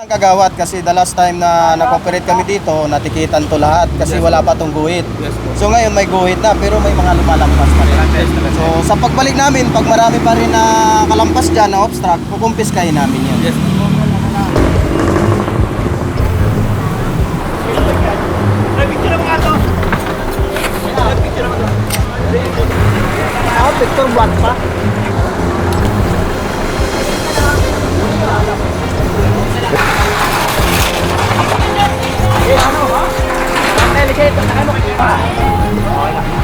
Ang kagawad kasi the last time na nag-operate kami dito, natikitan to lahat kasi wala pa tong guhit. Yes. So ngayon may guhit na pero may mga lumalampas pa rin. So sa pagbalik namin, pag marami pa rin na kalampas dyan na obstruct, kukumpiskahin namin yun. Yes เช็ดตรงนั้นลง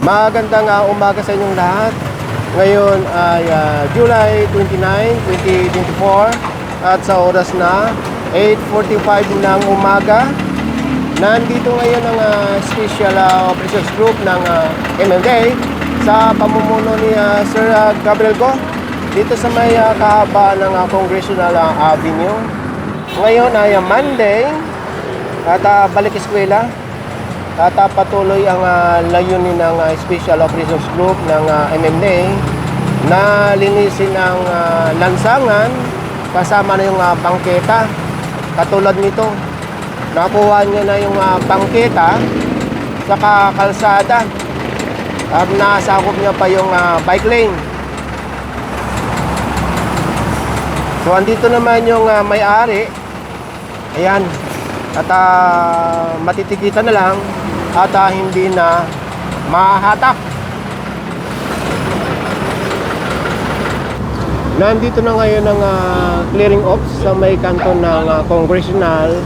Magandang uh, umaga sa inyong lahat. Ngayon ay ah, July 29, 2024 at sa oras na 8.45 ng umaga. Nandito ngayon ang ah, Special ah, Operations Group ng uh, MMDA sa pamumuno ni ah, Sir ah, Gabriel Go dito sa may ah, kahaba ng ah, Congressional Avenue. Ngayon ay ah, Monday at ah, balik eskwela at ah, patuloy ang ah, layunin ng ah, Special Operations Group ng uh, MMDA na linisin ang ah, lansangan kasama na yung ah, bangketa. Katulad nito, nakuha niya na yung ah, bangketa sa kalsada at nasakop niya pa yung ah, bike lane. So andito naman yung ah, may-ari. Ayan. At ah, matitikitan na lang at ah, hindi na mahatak. Nandito na ngayon ang ah, clearing ops sa may kanto ng ah, Congressional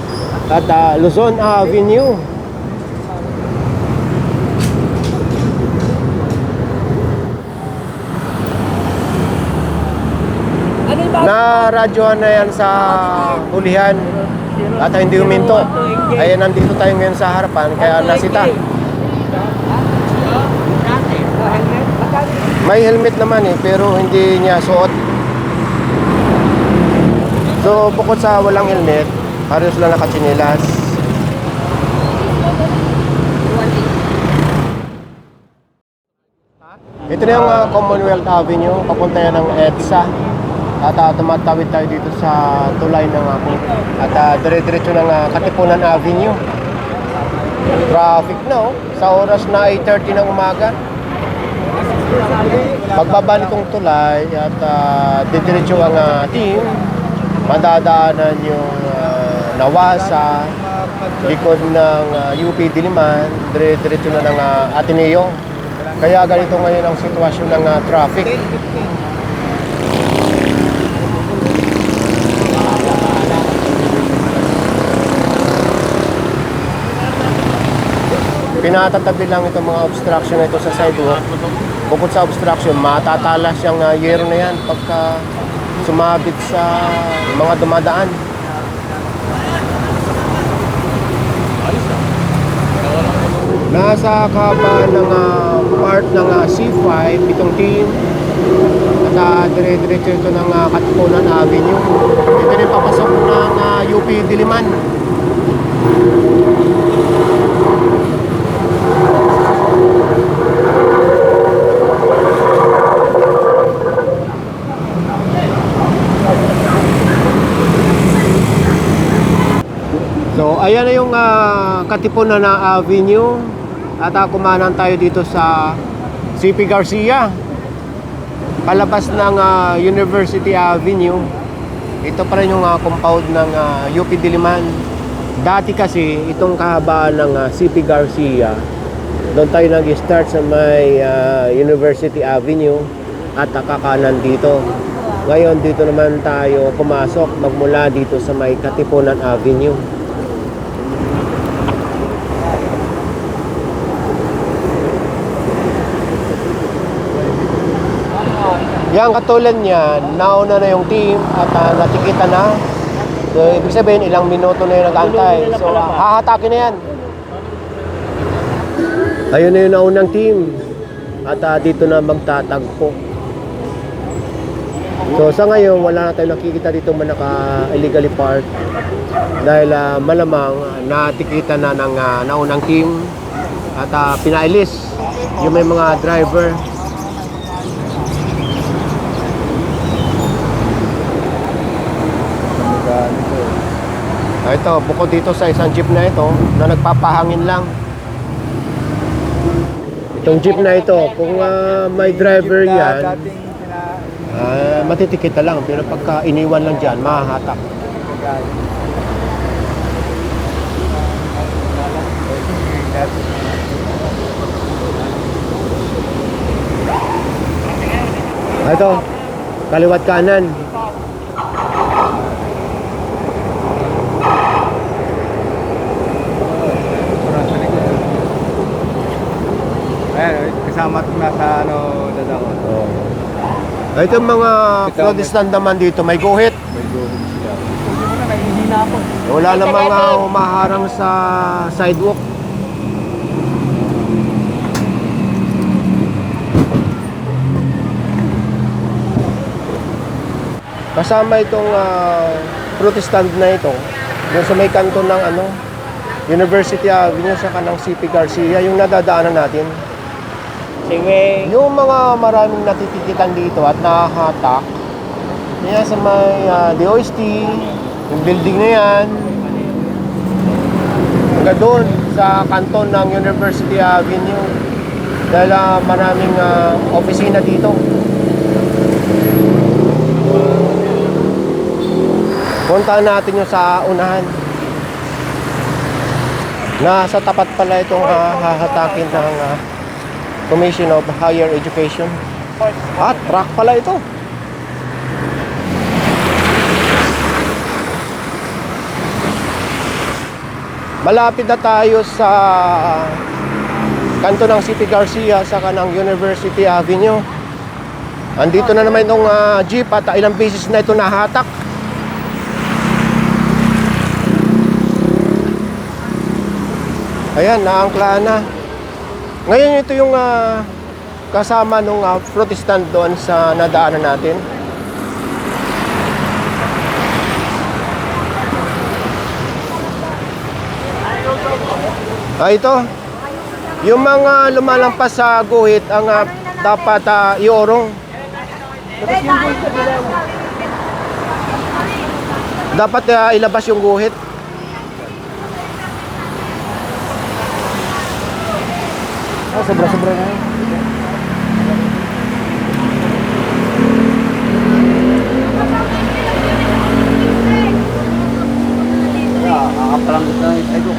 at ah, Luzon Avenue. Na radyohan na yan sa hulihan at hindi huminto. Ay nandito tayo ngayon sa harapan kaya nasita. May helmet naman eh pero hindi niya suot. So bukod sa walang helmet, halos lang nakatsinilas. Ito na yung ah, Commonwealth Avenue, papunta yan ng EDSA. At uh, tumatawid tayo dito sa tulay ng ako. At uh, dire-diretso ng ah, Katipunan Avenue. Traffic no, sa oras na 8.30 ng umaga. Pagbaba nitong tulay at uh, didiretso ang ah, team, madadaanan yung uh, Nawasa, likod ng ah, UP Diliman, dire-diretso na ng ah, Ateneo. Kaya ganito ngayon ang sitwasyon ng ah, traffic. Pinatatabi lang itong mga obstruction na ito sa sidewalk. Bukod sa obstruction, matatalas yung uh, yero na yan pagka sumabit sa mga dumadaan. Nasa kaba ng ah, part ng ah, C5 itong team at uh, dire-diretso ito ng uh, Katipunan Avenue. Ito rin papasok ng ah, UP Diliman. So ayan na yung ah, Katipunan na Avenue. At uh, kumanan tayo dito sa CP Garcia. Palabas ng ah, University Avenue. Ito pa rin yung ah, compound ng ah, UP Diliman. Dati kasi itong kahabaan ng ah, CP Garcia, doon tayo nag-start sa may ah, University Avenue at kakanan dito. Ngayon dito naman tayo pumasok magmula dito sa may Katipunan Avenue. Yan katulad niyan, nauna na yung team at uh, natikita na. So, ibig sabihin, ilang minuto na yung nag-antay. So, hahatakin na yan. Ayun na yung naunang team. At ah, dito na magtatagpo. So, sa ngayon, wala na tayo nakikita dito man naka-illegally park. Dahil ah, malamang natikita na ng ah, naunang team. At ah, pinailis yung may mga driver. Ito, bukod dito sa isang jeep na ito na nagpapahangin lang. Itong jeep na ito, kung ah, may driver yan, ah, matitikit na lang. Pero pagka iniwan lang dyan, mahahatak. Ah, Ito, kaliwat kanan. Ayan, kasama ito nasa dadako. Oh. Ah, Ito mga Protestant naman dito, may guhit. May guhit sila. Wala na mga umaharang sa sidewalk. Kasama itong ah, Protestant na ito, yung sa may kanto ng ano, University Avenue sa kanang CP Garcia, yung nadadaanan natin. Sige. Yung mga maraming natitikitan dito at nakahatak, yan sa may ah, DOST, yung building na yan, hanggang doon sa kanton ng University Avenue. Dahil ah, maraming ah, opisina dito. Puntahan natin yung sa unahan. Nasa tapat pala itong ah, hahatakin ng ah, Commission of Higher Education. Ah, truck pala ito. Malapit na tayo sa kanto ng City Garcia sa kanang University Avenue. Andito na naman itong ah, jeep at ilang beses na ito nahatak. Ayan, naangkla na. Ngayon ito yung ah, kasama nung ah, protestant doon sa nadaanan natin. Ah, ito. Yung mga lumalampas sa guhit ang ah, dapat ah, iorong. Dapat ah, ilabas yung guhit. Oh, sobra-sobra na yun. Yeah, kakapalanggit na yung tayo.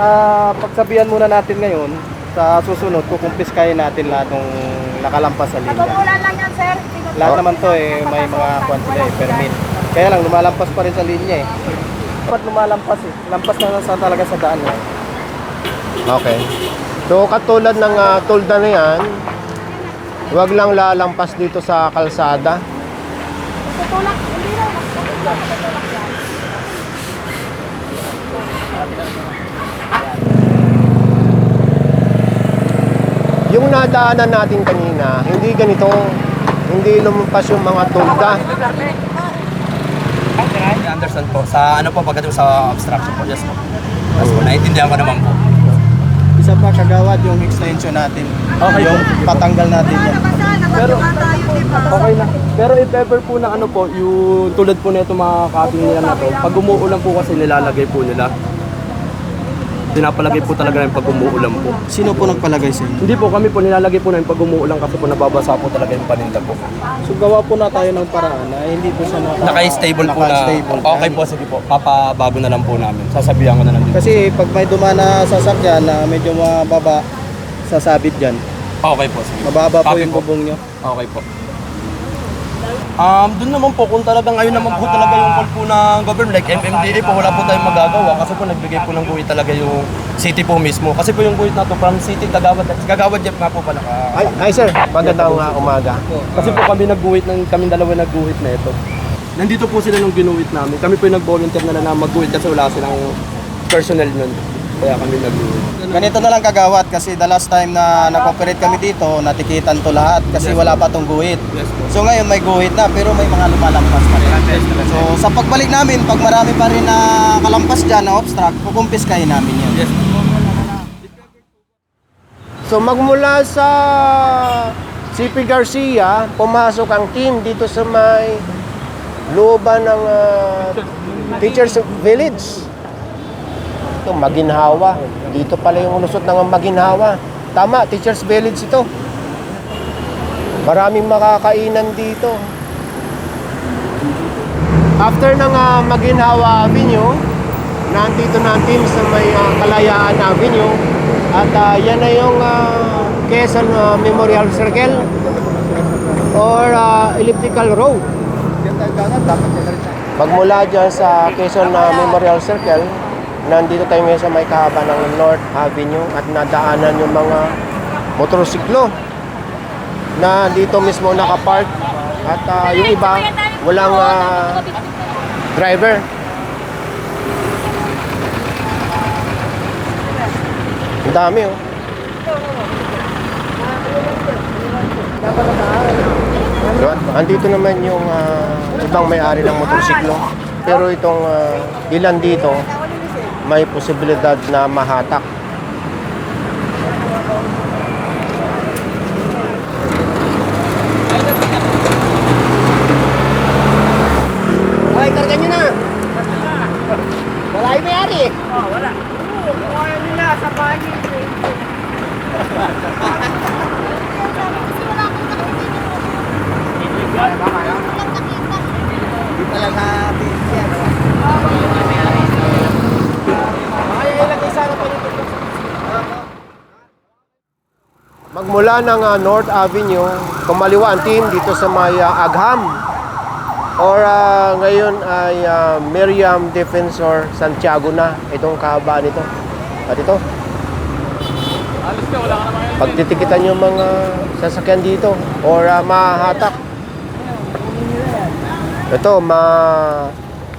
Ah, pagsabihan muna natin ngayon, sa susunod, kukumpiskahin natin lahat ng nakalampas sa linya. Pag-umulan lang yan, sir. Lahat naman to eh, may mga kwan sila eh, permit. Kaya lang, lumalampas pa rin sa linya eh. Dapat lumalampas eh. Lampas na lang sa talaga sa daan eh. Okay. So katulad ng uh, tolda na yan, wag lang lalampas dito sa kalsada. Tutulak. Hindi raw. Tutulak yan. Yung nadaanan natin kanina, hindi ganito. Hindi lumampas yung mga tolda. I understand po. Sa ano po pagdating sa obstruction po. Yes po. Yes po. Naiintindihan ko naman po. Isa pa kagawad yung extension natin. Okay yung po. patanggal natin yan. Pero, okay na. Pero if ever po na ano po, yung tulad po na ito mga cabin nila na to, pag umuulan po kasi nilalagay po nila. Pinapalagay po talaga yung pag umuulan po. Sino po nagpalagay sa inyo? Hindi po kami po nilalagay po na yung pag umuulan kasi po nababasa po talaga yung paninda po. So gawa po na tayo ng paraan na hindi po siya naka, Naka-stable po na. naka-stable. Okay po, sige po. Papabago na lang po namin. Sasabihan ko na lang din. Kasi pag may dumana sa sasakyan na medyo mababa, sasabit dyan. Okay po, sige. Mababa po Copy yung po. bubong nyo. Okay po. Um, doon naman po, kung talaga ngayon naman po talaga yung call po ng government, like MMDA po, wala po tayong magagawa kasi po nagbigay po ng guhit talaga yung city po mismo. Kasi po yung guhit na to from city, Kagawad, Kagawad Jeff nga po pala. ka- Ay, ay sir, magandang uh, umaga. Kasi po kami nagguhit, ng, kami dalawa nagguhit na ito. Nandito po sila nung ginuhit namin. Kami po yung nag-volunteer na lang na magguhit kasi wala silang personnel nun. Kaya kami nagguhit. Ganito na lang kagawat kasi the last time na nag-operate kami dito, natikitan to lahat kasi wala pa tong guhit. So ngayon may guhit na pero may mga lumalampas pa rin. So sa pagbalik namin, pag marami pa rin na kalampas dyan na obstruct, kukumpiskahin namin yun. Yes So magmula sa CP Garcia, pumasok ang team dito sa may looban ng ah, Teachers Village. Ito, Maginhawa. Dito pala yung lusot ng Maginhawa. Tama, Teachers Village ito. Maraming makakainan dito. After ng ah, Maginhawa Avenue, nandito na ang sa may ah, Kalayaan Avenue. At ah, yan na yung ah, Quezon ah, Memorial Circle or ah, Elliptical Road. Magmula dyan sa Quezon ah, Memorial Circle, nandito tayo ngayon sa may kahaba ng North Avenue at nadaanan yung mga motorsiklo na dito mismo nakapark at ah, yung iba walang ah, driver. Ang dami oh. Diba? Andito naman yung ah, ibang may-ari ng motorsiklo. Pero itong ah, ilan dito, may posibilidad na mahatak. Magmula ng ah, North Avenue, kumaliwa ang team dito sa may ah, Agham. Or ah, ngayon ay ah, Miriam Defensor Santiago na itong kahaba nito. At ito. Pagtitikitan yung mga sasakyan dito or ah, mahahatak. Ito, ma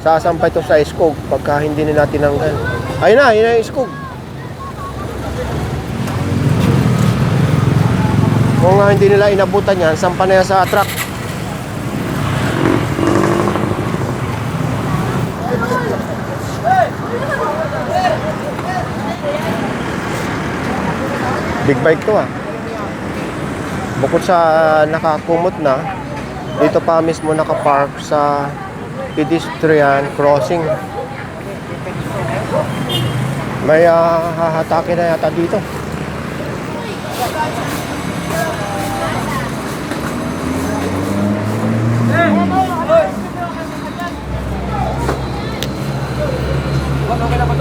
sasampay ito sa iskog pagka hindi nila tinanggal. Ayun na, ayun na iskog. Kung nga hindi nila inabutan yan, sampa na yan sa truck. Big bike to ah. Bukod sa nakakumot na, dito pa mismo nakapark sa pedestrian crossing. May ah, hahatake na yata dito.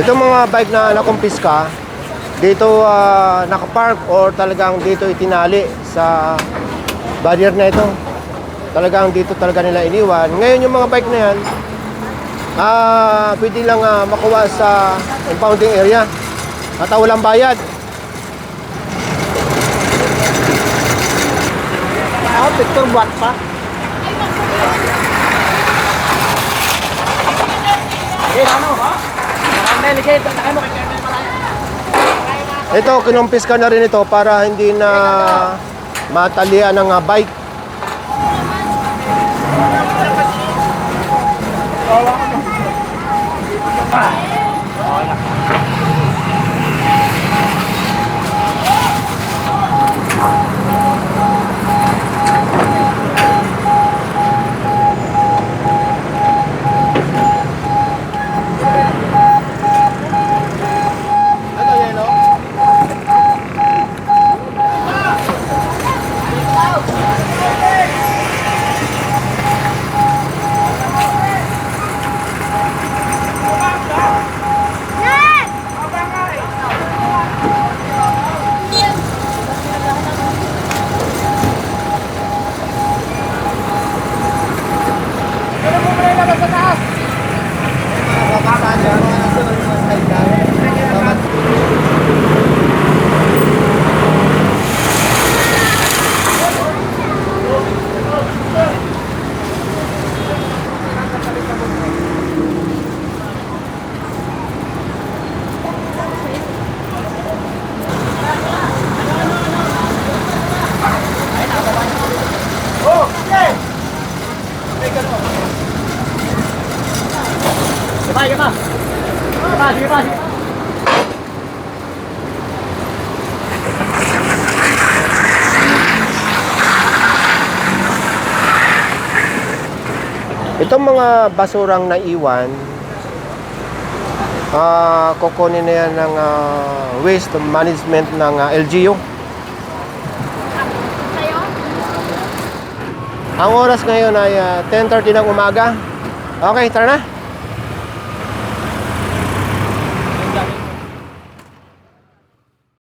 Ito mga bike na nakumpiska, dito uh, nakapark or talagang dito itinali sa barrier na ito. Talagang dito talaga nila iniwan. Ngayon yung mga bike na yan, uh, pwede lang uh, makuha sa impounding area ah, walang bayad. Ah, picture buat pa. Ito, kinumpiska na rin ito para hindi na matalian ng ah, bike. Ano yan, no? Itong mga basurang naiwan, ah kukunin na yan ng ah, waste management ng ah, LGU. Ang oras ngayon ay ah, 10.30 ng umaga. Okay, tara na.